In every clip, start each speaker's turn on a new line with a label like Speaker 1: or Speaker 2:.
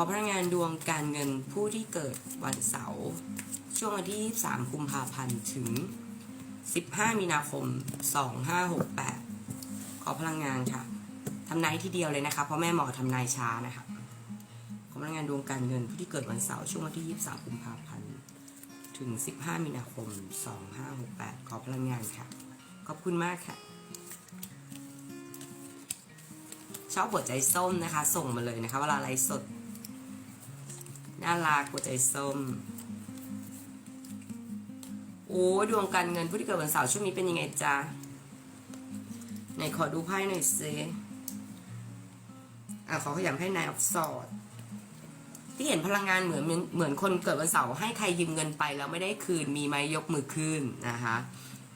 Speaker 1: อพนักงานดวงการเงินผู้ที่เกิดวันเสาร์ช่วงวันที่ 23 กุมภาพันธ์ ถึง 15 มีนาคม 2568 ขอพลังงานค่ะทำนายทีเดียวเลยนะคะเพราะแม่หมอทำนายช้านะคะขอพลังงานดวงการเงินผู้ที่เกิดวันเสาร์ช่วงวันที่ 23 กุมภาพันธ์ ถึง 15 มีนาคม 2568 ขอพลังงานค่ะ ขอบคุณมากค่ะชอบหัวใจส้มนะคะ ส่งมาเลยนะคะ เวลาไลฟ์สด น่ารักหัวใจส้ม โอ้ดวงการเงินผู้ที่เกิดวันเสาร์ช่วงนี้เป็นยังไงจ๊ะไหนขอดูไพ่หน่อยซิอะขอขยำให้นายออฟสอดที่เห็นพลังงานเหมือนเหมือนคนเกิดวันเสาร์ให้ใครยืมเงินไปแล้วไม่ได้คืนมีไหมยกมือขึ้นนะคะ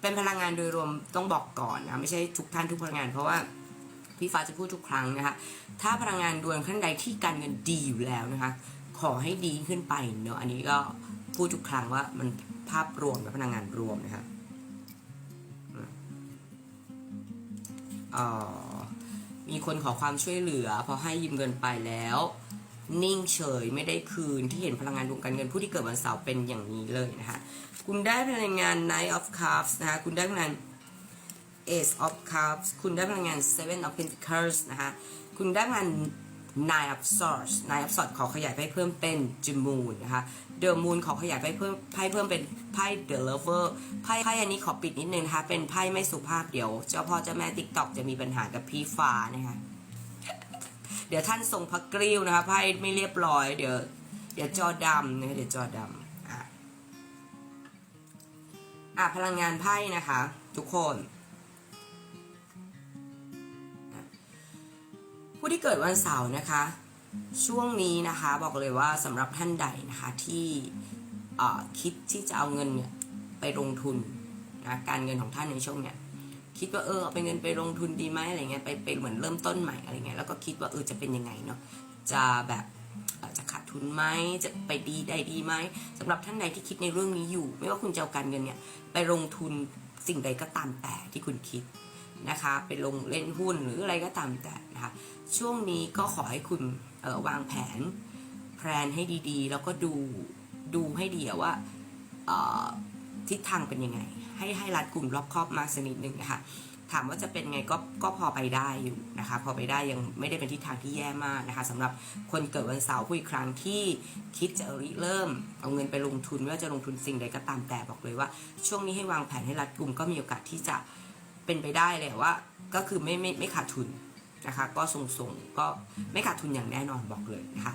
Speaker 1: เป็นพลังงานโดยรวมต้องบอกก่อนนะไม่ใช่ทุกท่านทุกพลังงาน เพราะว่าพี่ฟ้าจะพูดทุกครั้งนะคะถ้าพลังงานดวงท่านใดที่การเงินดีอยู่แล้วนะคะ ขอให้ดีขึ้นไปเนอะอันนี้ก็พูดทุกครั้งว่ามันภาพรวมและพลังงานรวมนะคะเอ่อมีคนขอความช่วยเหลือ พอให้ยืมเงินไปแล้ว นิ่งเฉยไม่ได้คืนที่เห็นพลังงานดวงการเงินผู้ที่เกิดวันเสาร์เป็นอย่างนี้เลยนะคะคุณได้พลังงาน Knight of Cups นะคะคุณได้พลังงาน Ace of Cups คุณได้พลังงาน Seven of Pentacles นะคะคุณได้พลังงาน Nine of Swords Nine of Swords ขอขยายไปเพิ่มเป็น The Moon นะคะ The Moon ขอขยายไปเพิ่มไพ่เพิ่มเป็นไพ่ The Lover ไพ่ไพ่อันนี้ขอปิดนิดนึงนะคะ เป็นไพ่ไม่สุภาพเดี๋ยว เจ้าพ่อเจ้าแม่ติ๊กต็อกจะมีปัญหากับพี่ฟ้านะคะ เดี๋ยวท่านส่งพักกริ้วนะคะไพ่ไม่เรียบร้อยเดี๋ยว เดี๋ยวจอดำนะคะเดี๋ยวจอดำอะอะพลังงานไพ่นะคะ ทุกคน ผู้ที่เกิดวันเสาร์นะคะ ช่วงนี้นะคะบอกเลยว่าสำหรับท่านใดนะคะที่คิดที่จะเอาเงินเนี่ยไปลงทุนนะการเงินของท่านในช่วงเนี้ยคิดว่าเออเอาไปเงินไปลงทุนดีไหมอะไรเงี้ยไปไปเหมือนเริ่มต้นใหม่อะไรเงี้ยแล้วก็คิดว่าเออจะเป็นยังไงเนาะจะแบบจะขาดทุนไหมจะไปดีได้ดีไหมสำหรับท่านใดที่คิดในเรื่องนี้อยู่ ไม่ว่าคุณจะเอาการเงินเนี่ยไปลงทุนสิ่งใดก็ตามแต่ที่คุณคิด นะคะ ไปลงเล่นหุ้นหรืออะไรก็ตามแต่นะคะช่วงนี้ก็ขอให้คุณออวางแผนแพลนให้ดีๆ แล้วก็ดูดูให้ดีว่าออทิศทางเป็นยังไง ให้ให้รัดกลุ่มรอบครอบมากสักนิดหนึ่งนะคะถามว่าจะเป็นไงก็ก็พอไปได้อยู่นะคะ พอไปได้ยังไม่ได้เป็นทิศทางที่แย่มากนะคะสำหรับคนเกิดวันเสาร์ผู้อีกครั้งที่คิดจะริเริ่มเอาเงินไปลงทุนไม่ว่าจะลงทุนสิ่งใดก็ตามแต่บอกเลยว่า ช่วงนี้ให้วางแผนให้รัดกลุ่มก็มีโอกาสที่จะ เป็นไปได้เลยว่า ก็คือไม่ไม่ไม่ขาดทุนนะคะ ก็ส่งส่งๆก็ไม่ขาดทุนอย่างแน่นอนบอกเลยนะคะ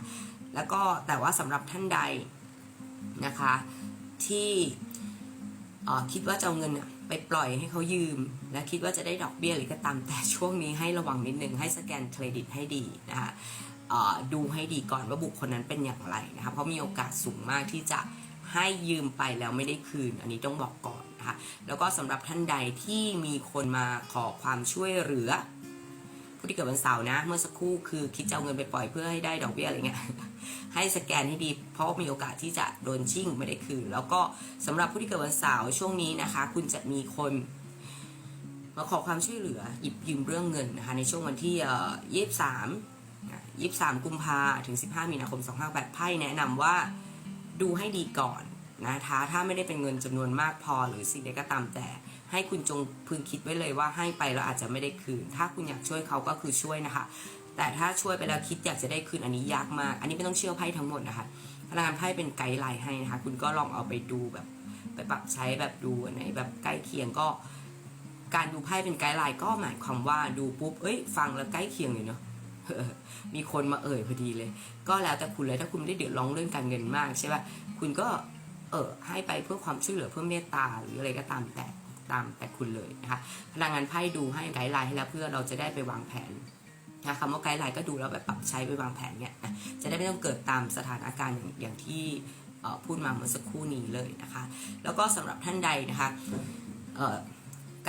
Speaker 1: แล้วก็แต่ว่าสำหรับท่านใดนะคะ ที่คิดว่าจะเอาเงินไปปล่อยให้เขายืม และคิดว่าจะได้ดอกเบี้ยหรือก็ตามแต่ช่วงนี้ให้ระวังนิดนึงให้สแกนเครดิตให้ดีนะคะดูให้ดีก่อนว่าบุคคลนั้นเป็นอย่างไรนะคะเพราะมีโอกาสสูงมากที่จะให้ยืมไปแล้วไม่ได้คืน อันนี้ต้องบอกก่อน นะคะแล้วก็สำหรับท่านใดที่มีคนมาขอความช่วยเหลือผู้ที่เกิดวันเสาร์นะ เมื่อสักครู่คือคิดจะเอาเงินไปปล่อยเพื่อให้ได้ดอกเบี้ยอะไรเงี้ยให้สแกนให้ดี เพราะมีโอกาสที่จะโดนชิ่งไม่ได้คืนแล้วก็สำหรับผู้ที่เกิดวันเสาร์ช่วงนี้นะคะ คุณจะมีคนมาขอความช่วยเหลือหยิบยืมเรื่องเงินนะคะในช่วงวันที่ยี่สิบสามยี่สิบสามกุมภาถึงสิบห้ามีนาคมสองห้าแปดไพ่แนะนำว่าดูให้ดีก่อน นะคะถ้าไม่ได้เป็นเงินจำนวนมากพอหรือสิ่งใดก็ตามแต่ ให้คุณจงพึงคิดไว้เลยว่าให้ไปแล้วอาจจะไม่ได้คืน ถ้าคุณอยากช่วยเขาก็คือช่วยนะคะ แต่ถ้าช่วยไปแล้วคิดอยากจะได้คืนอันนี้ยากมาก อันนี้ไม่ต้องเชื่อไพ่ทั้งหมดนะคะพลังงานไพ่เป็นไกด์ไลน์ให้นะคะ คุณก็ลองเอาไปดูแบบ ไปปรับใช้แบบดูอันไหนแบบใกล้เคียงก็ การดูไพ่เป็นไกด์ไลน์ก็หมายความว่าดูปุ๊บเอ้ย ฟังแล้วใกล้เคียงเลยเนาะมีคนมาเอ่ยพอดีเลย ก็แล้วแต่คุณเลยถ้าคุณไม่ได้เดือดร้อนเรื่องการเงินมากใช่ป่ะคุณก็ เออให้ไปเพื่อความช่วยเหลือเพื่อเมตตาหรืออะไรก็ตามแต่ตามแต่คุณเลยนะคะพลังงานไพ่ดูให้ไกด์ไลน์ให้แล้วเพื่อเราจะได้ไปวางแผนนะคำว่าไกด์ไลน์ก็ดูแล้วแบบปรับใช้ไปวางแผนเนี่ยจะได้ไม่ต้องเกิดตามสถานการณ์อย่างที่พูดมาเมื่อสักครู่นี้เลยนะคะ แล้วก็สำหรับท่านใดนะคะ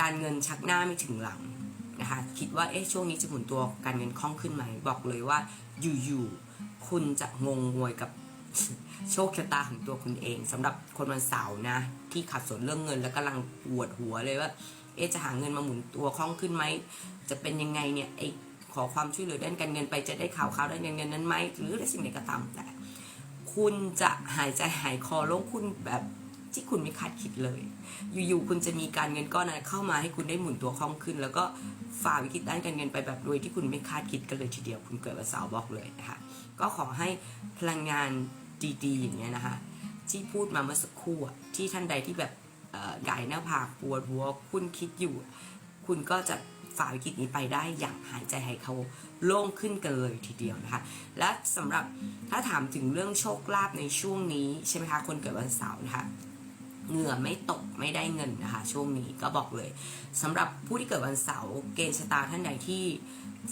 Speaker 1: การเงินชักหน้าไม่ถึงหลังนะคะคิดว่าเอ๊ะช่วงนี้จะหมุนตัวการเงินคล่องขึ้นไหมบอกเลยว่าอยู่ๆคุณจะงงงวยกับ โชคชะตาของตัวคุณเองสำหรับคนวันเสาร์นะ ที่ขัดสนเรื่องเงิน แล้วกำลังปวดหัวเลยว่า เอ๊จะหาเงินมาหมุนตัวคล่องขึ้นไหม จะเป็นยังไงเนี่ยไอ้ขอความช่วยเหลือด้านการเงินไปจะได้ข่าวข่าวด้านการเงินนั้นไหมหรืออะไรสิ่งใดก็ตามแต่ คุณจะหายใจหายคอโล่งคุณแบบที่คุณไม่คาดคิดเลย อยู่ๆคุณจะมีการเงินก้อนนั้นเข้ามาให้คุณได้หมุนตัวคล่องขึ้น แล้วก็ฝ่าวิกฤตด้านการเงินไปแบบโดยที่คุณไม่คาดคิดกันเลยทีเดียว คุณเกิดวันเสาร์บอกเลยนะคะก็ขอให้พลังงาน ดีๆอย่างเงี้ยนะคะที่พูดมาเมื่อสักครู่ที่ท่านใดที่แบบไก่หน้าผากปวดหัวคุณคิดอยู่ คุณก็จะฝ่าวิกฤตนี้ไปได้อย่างหายใจใหายเขาโล่งขึ้นกันเลยทีเดียวนะคะ และสำหรับถ้าถามถึงเรื่องโชคลาภในช่วงนี้ใช่ไหมคะคนเกิดวันเสาร์นะคะเหงื่อไม่ตกไม่ได้เงินนะคะ ช่วงนี้ก็บอกเลยสำหรับผู้ที่เกิดวันเสาร์เกณฑ์ชะตาท่านใดที่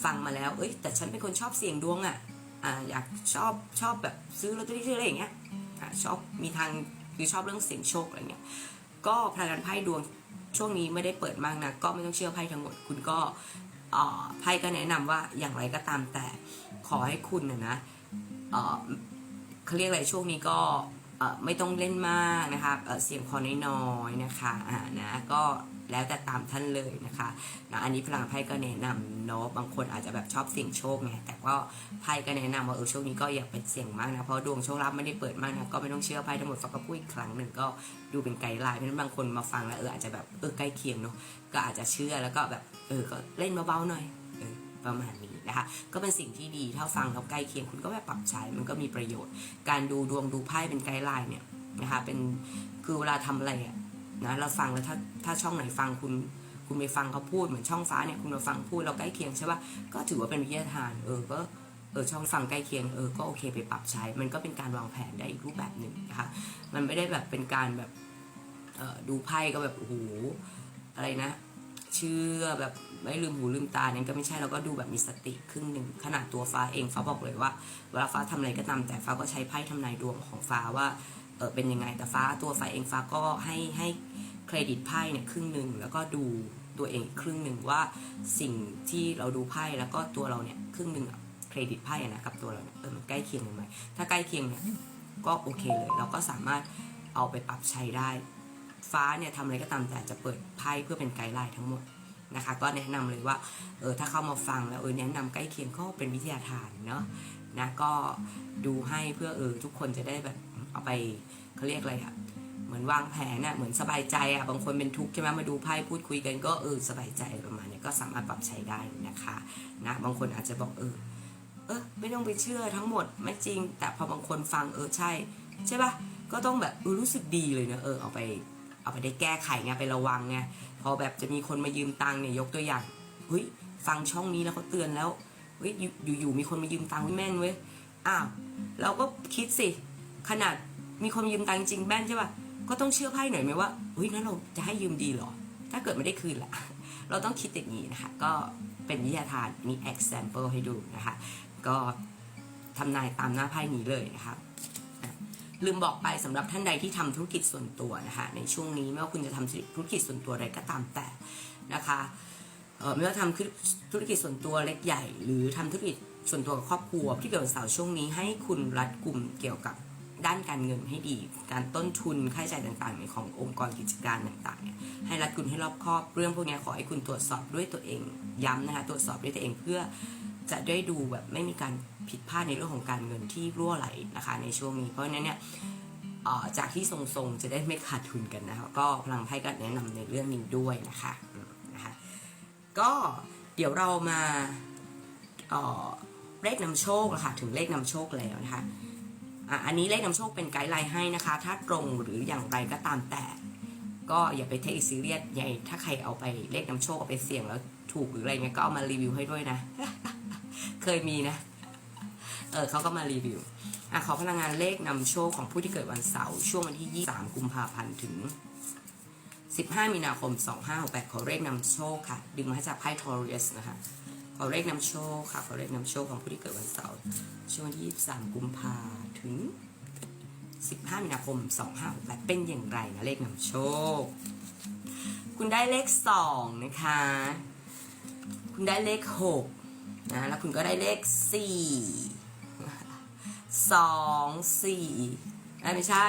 Speaker 1: ฟังมาแล้ว เอ้ยแต่ฉันเป็นคนชอบเสี่ยงดวงอะ่ะ อ่าอยากชอบชอบแบบซื้อลอตเตอรี่ซื้ออะไรอย่างเงี้ยอะชอบมีทางคือชอบเรื่องเสี่ยงโชคอะไรเงี้ยก็พลังงานไพ่ดวงช่วงนี้ไม่ได้เปิดมากนะก็ไม่ต้องเชื่อไพ่ทั้งหมด คุณก็ไพ่ก็แนะนำว่าอย่างไรก็ตามแต่ขอให้คุณนะนะเขาเรียกอะไรช่วงนี้ก็ไม่ต้องเล่นมากนะคะเอ่อเสียงคอน้อยๆนะคะอ่านะก็ แล้วแต่ตามท่านเลยนะคะนะอันนี้พลังไพ่ก็แนะนำเนาะบางคนอาจจะแบบชอบเสี่ยงโชคไงแต่ก็ไพ่ก็แนะนำว่าเออช่วงนี้ก็อย่าไปเสี่ยงมากนะเพราะดวงโชคลาภไม่ได้เปิดมากนะก็ไม่ต้องเชื่อไพ่ทั้งหมดฟังก็พูดอีกครั้งหนึ่งก็ดูเป็นไกด์ไลน์เพราะนั้นบางคนมาฟังแล้วเอออาจจะแบบเออใกล้เคียงเนาะก็อาจจะเชื่อแล้วก็แบบเออก็เล่นเบาๆหน่อยเออประมาณนี้นะคะก็เป็นสิ่งที่ดีถ้าฟังแล้วใกล้เคียงคุณก็แบบปรับใช้มันก็มีประโยชน์ การดูดวงดูไพ่เป็นไกด์ไลน์เนี่ยนะคะเป็นคือเวลาทำอะไรอะ นะเราฟังแล้วถ้าถ้าช่องไหนฟังคุณคุณไปฟังเขาพูดเหมือนช่องฟ้าเนี่ยคุณมาฟังพูดเราใกล้เคียงใช่ป่ะก็ถือว่าเป็นวิทยาทานเออก็เออช่องฟังใกล้เคียงเออก็โอเคไปปรับใช้ มันก็เป็นการวางแผนได้อีกรูปแบบหนึ่งนะคะมันไม่ได้แบบเป็นการแบบเออดูไพ่ก็แบบโอ้โหอะไรนะ เชื่อแบบไม่ลืมหูลืมตาเนี่ยก็ไม่ใช่เราก็ดูแบบมีสติครึ่งหนึ่งขนาดตัวฟ้าเองฟ้าบอกเลยว่าเวลาฟ้าทำอะไรก็ตามแต่ฟ้าก็ใช้ไพ่ทำนายดวงของฟ้าว่า เป็นยังไงแต่ฟ้าตัวฟ้าเองฟ้าก็ให้ให้เครดิตไพ่เนี่ยครึ่งหนึ่งแล้วก็ดูตัวเองครึ่งหนึ่งว่าสิ่งที่เราดูไพ่แล้วก็ตัวเราเนี่ยครึ่งหนึ่งเครดิตไพ่นะกับตัวเราเนี่ยเออมันใกล้เคียงกันไหมถ้าใกล้เคียงเนี่ยก็โอเคเลย เราก็สามารถเอาไปปรับใช้ได้ ฟ้าเนี่ยทำอะไรก็ตามแต่จะเปิดไพ่เพื่อเป็นไกด์ไลน์ทั้งหมดนะคะก็แนะนำเลยว่าเออถ้าเข้ามาฟังแล้วเออแนะนำใกล้เคียงก็เป็นวิทยาทานเนาะนะก็ดูให้เพื่อเออทุกคนจะได้แบบ เอาไปเขาเรียกอะไรอะเหมือนวางแผนอะเหมือนสบายใจอะบางคนเป็นทุกข์ใช่ไหมมาดูไพ่พูดคุยกันก็เออสบายใจประมาณเนี้ยก็สามารถปรับใช้ได้นะคะนะบางคนอาจจะบอกเออเออไม่ต้องไปเชื่อทั้งหมดไม่จริง แต่พอบางคนฟังเออใช่ ใช่ปะก็ต้องแบบเออรู้สึกดีเลยเนะเออเอาไปเอาไปได้แก้ไขไงไประวังไงพอแบบจะมีคนมายืมตังค์เนี่ยยกตัวอย่างเฮ้ยฟังช่องนี้แล้วเขาเตือนแล้วเฮ้ยอยู่อยู่ๆมีคนมายืมตังค์แม่นเว้ยอ้าวเราก็คิดสิ ขนาดมีคนมยืมตังค์จริงแม่นใช่ปะก็ต้องเชื่อไพ่หน่อยไหมว่าเฮ้ยนั่นเราจะให้ยืมดีหรอ ถ้าเกิดไม่ได้คืนล่ะ เราต้องคิดอย่างนี้นะคะ ก็เป็นวิทยาทานมี example ให้ดูนะคะ ก็ทำนายตามหน้าไพ่นี้เลยนะคะลืมบอกไปสำหรับท่านใดที่ทำธุรกิจส่วนตัวนะคะในช่วงนี้ไม่ว่าคุณจะทำธุรกิจส่วนตัวอะไรก็ตามแต่นะคะเออไม่ว่าทำธุรกิจส่วนตัวเล็กใหญ่ หรือทำธุรกิจส่วนตัวกับครอบครัวที่เกิดวันเสาร์ช่วงนี้ให้คุณรัดกลุ่มเกี่ยวกับ ด้านการเงินให้ดี การต้นทุนค่าใช้จ่ายต่างๆในขององค์กรกิจการต่างๆ ให้รัดกลุ่มให้รอบคอบ เรื่องพวกนี้ขอให้คุณตรวจสอบด้วยตัวเอง ย้ำนะคะตรวจสอบด้วยตัวเองเพื่อจะได้ดูแบบไม่มีการผิดพลาดในเรื่องของการเงินที่รั่วไหลนะคะในช่วงนี้ เพราะฉะนั้นเนี่ยจากที่ทรงๆจะได้ไม่ขาดทุนกันนะคะก็พลังไพ่ก็แนะนำในเรื่องนี้ด้วยนะคะนะคะก็เดี๋ยวเรามาเเลขนำโชคละค่ะถึงเลขนำโชคแล้วนะคะ อะอันนี้เลขนำโชคเป็นไกด์ไลน์ให้นะคะ ถ้าตรงหรืออย่างไรก็ตามแต่ ก็อย่าไปเทคซีเรียสใหญ่ถ้าใครเอาไปเลขนำโชคเอาไปเสี่ยงแล้วถูกหรืออะไรเงี้ยก็เอามารีวิวให้ด้วยนะ เคยมีนะ เออเขาก็มารีวิวอะขอพลังงานเลขนำโชคของผู้ที่เกิดวันเสาร์ช่วงวันที่ 23 กุมภาพันธ์ถึง 15 มีนาคม 2568ขอเลขนำโชคค่ะ ดึงมาจากไพ่ทอริสนะคะ ขอเลขนำโชคค่ะ ขอเลขนำโชคของผู้ที่เกิดวันเสาร์ช่วงวันที่23กุมภาถึง 15มีนาคม2568เป็นอย่างไรนะเลขนำโชค คุณได้เลข 2 นะคะ คุณได้เลข 6 นะ แล้วคุณก็ได้เลข4สองสี่เอ้ยไม่ใช่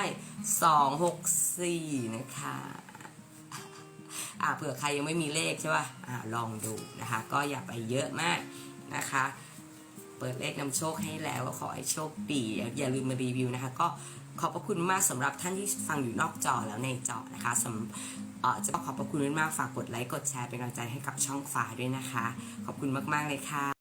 Speaker 1: สองหกสี่นะคะ เผื่อใครยังไม่มีเลขใช่ป่ะอ่าลองดูนะคะ ก็อย่าไปเยอะมากนะคะ เปิดเลขนำโชคให้แล้วก็ขอให้โชคดีอย่าลืมมารีวิวนะคะ ก็ขอบพระคุณมากสำหรับท่านที่ฟังอยู่นอกจอแล้วในจอนะคะสำเออจะขอบพระคุณมากฝากกดไลค์กดแชร์เป็นกำลังใจให้กับช่องฟ้าด้วยนะคะ ขอบคุณมากๆเลยค่ะ